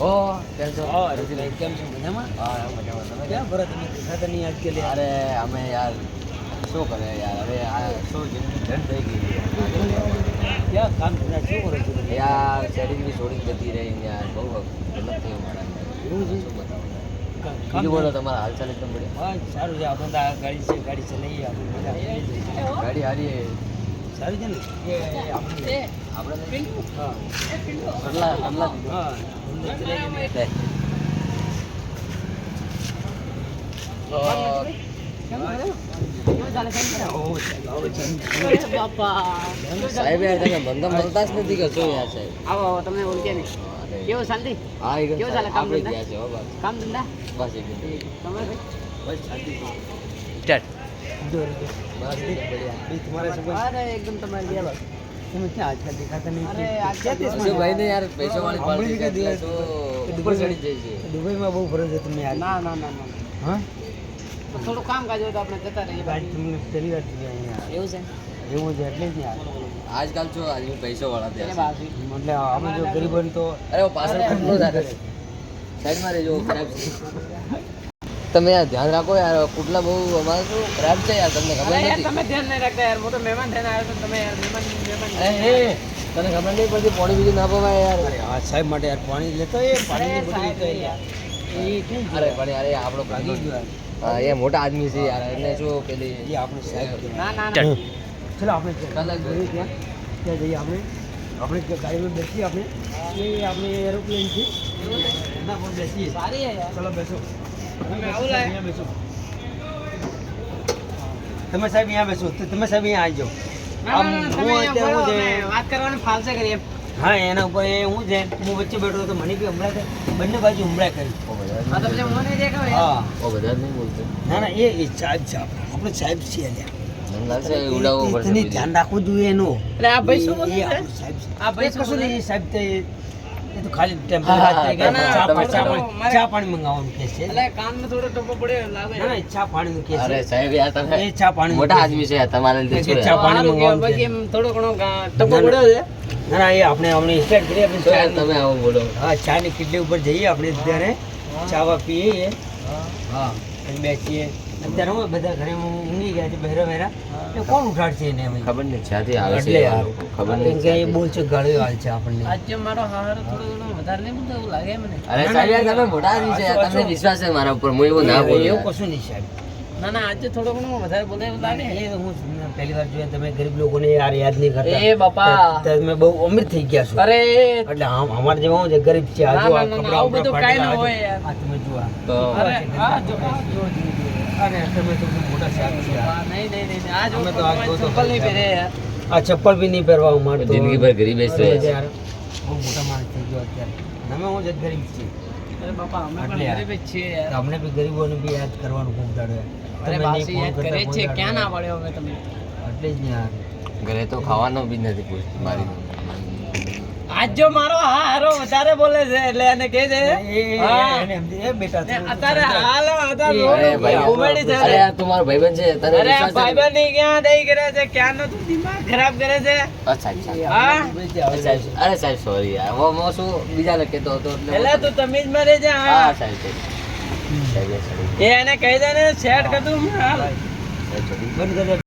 ઓ કેમ છો? હા રતિભાઈ કેમ છો? મજામાં? હા મજામાં. તમે? ક્યાં ભરત તમે? દેખાતા નહીં આજ કે અરે અમે યાર શું કરે યાર? હવે આ શું જિંદગી ધન થઈ ગઈ ક્યાં કામ ધંધા શું કરો છો? યાર શેરિંગ બી છોડીને જતી રહી યાર બહુ ગલત થયું મારા એવું છે? શું બતાવું? બીજું બોલો તમારા હાલચાલ એકદમ બધી હા સારું છે. આપણે ગાડી આ ગાડી છે ગાડી ચલાવીએ આપણે. ગાડી હારી સારું છે ને? આપણે આપણે હા. કટલા કટલા હા. ધંધો ચલાવીએ. લે. ઓહો, આવો છે. સાહેબ યાર તમે બંધમ મળતા જ નથી કે યાર સાહેબ? આવો આવો તમને ઓળખે નહીં. અરે. શાંતિ? હા એ ચાલે કામ ધંધા? હો બસ. કામ ધંધા? બસ એકદમ. તમારે બસ શાંતિ. સ્ટાર્ટ ના ના હા તો થોડું કામ કાજ હોય તો આપણે જતા રહીએ ભાઈ તમને પહેલી અહીંયા એવું છે એવું છે જ યાર આજકાલ છો આજે પૈસો વાળા એટલે અમે જો ગરીબ તો અરે પાછળ સાઈડમાં રહેજો ખરાબ તમે યાર ધ્યાન રાખો યાર કુટલા બહુ અમારે શું ખરાબ છે યાર તમને ખબર યાર નથી. તમે ધ્યાન નહીં રાખતા યાર મોટો મહેમાન થઈને આવ્યો તો તમે યાર મહેમાન મહેમાન તને ખબર નહીં પડતી પાણી બીજું ના પવાય યાર. અરે આ સાહેબ માટે યાર પાણી લેતો એ પાણી બોટલ લેતો યાર. એ કેમ અરે પણ યાર આપણો ભાગી ગયો. હા એ મોટા આદમી છે યાર એને શું પેલી એ આપણો સાહેબ ના ના ચલો. આપણે કલાક જોઈએ. ત્યાં ત્યાં જઈએ આપણે. આપણે ગાડીમાં બેસીએ આપણે. એ આપણે એરોપ્લેન છે. એના પર બેસીએ સારી યાર. ચલો બેસો. તમે સાહેબ અહીંયા બેસો. તો તમે સાહેબ અહીંયા આવી જાઓ. ના ના, ના આમ તમે હું અત્યારે હું છે વાત કરવાની ફાલસે કરીએ હા એના ઉપર એ હું છે હું વચ્ચે બેઠો હતો મને બી હમણાં બંને બાજુ હમણાં કરી. હા તો પછી મને નહીં દેખાવ. યાર હા. ઓ બધા નહીં બોલતો. ના ના એ સાહેબ આપણે. સાહેબ છીએ. ધ્યાન રાખવું જોઈએ એનું. સાહેબ કશું નહીં, તે એ તો ખાલી ટેમ્પો હા, વાત હા, કરી કે તમે- ચા પાણી- ચા થોડું પાણી- મારે- ચા પાણી મંગાવવાનું કે છે. એટલે કાનમાં થોડો ટપ્પો પડ્યો લાગે. ના ના ચા પાણીનું કે અરે સાહેબ યાર તમે એ ચા પાણી મોટા આદમી છે યાર લીધે ચા પાણી મંગાવવાનું બાકી એમ થોડો ઘણો ગા- ટપ્પો ના, ના. પડ્યો છે? ના ના એ આપણે આપણે સ્ટાર્ટ કરીએ આપણે ચા તમે આવો બોલો. હા ચા ની કિટલી ઉપર જઈએ આપણે ત્યારે ચાવા પીએ હા. અને બેસીએ. અત્યારે હું બધા ઘરે ઊંઘી ગયા છે બહેરા બહેરા. એ કોણ ઉઠાડશે એને અમે? ખબર નહીં જ્યાંથી આવે છે યાર. ખબર નહીં કે એ બોલ છે ગાળો હાલ છે આપણને. આજે મારો હાર થોડો ઘણો વધારે નહીં બોલતો એવું લાગે મને. અરે સાહેબ તમે મોટા આદમી છે તમને વિશ્વાસ છે મારા ઉપર? હું એવું ના બોલ્યો એવું કશું નહીં સાહેબ. ના ના આજે થોડો ઘણો વધારે બોલે એવું લાગે. એ હું પહેલી વાર જોયા તમે ગરીબ લોકોને યાર યાદ નહીં કરતા. એ બાપા. તમે બહુ અમીર થઈ ગયા છો. અરે. એટલે આમ- અમારે જેવા હું છે ગરીબ છે આ જો આ કપડા કપડાં આવું બધું બપડા કાંઈ હોય યાર. આ તમે જુઓ આ. તો અરે આ જો આ જો. અરે તમે તો મોટા સાહેબ છો. નહીં નહીં નહીં આ જો તો આ ચપ્પલ નહીં પહેરે. આ ચપ્પલ બી નહીં પહેરવા અમારે જિંદગી જિંદગીભર ગરીબ છે. યાર, બહુ મોટા માણસ થઈ ગયો અત્યારે. અમે હું જ ગરીબ છીએ. અરે બાપા અમે પણ ગરીબ જ છીએ અમને બી ગરીબોને બી યાદ કરવાનું ખૂબ દાડો અરે બાસી યાદ કરે છે ક્યાં ના પડ્યો અમે તમને એટલે જ ને યાર. ઘરે તો ખાવાનો બી નથી પૂછતી મારી આજ જો મારો હારો વધારે બોલે છે એટલે એને કહે છે હા. અત્યારે હાલ કોમેડી છે. અરે યાર તું ભાઈબંધ છે તને અરે છે? ભાઈબંધની ક્યાં દઈ કરે છે ક્યાં નો તું દિમાગ ખરાબ કરે છે? અચ્છા અચ્છા. અરે સાહેબ સોરી યાર. હું હું શું બીજા ને કહેતો હતો એટલે તું તમીજમાં રહેજે હા. હા સાહેબ એ એને કહી દે ને સેટ કરતું. બંધ કરી.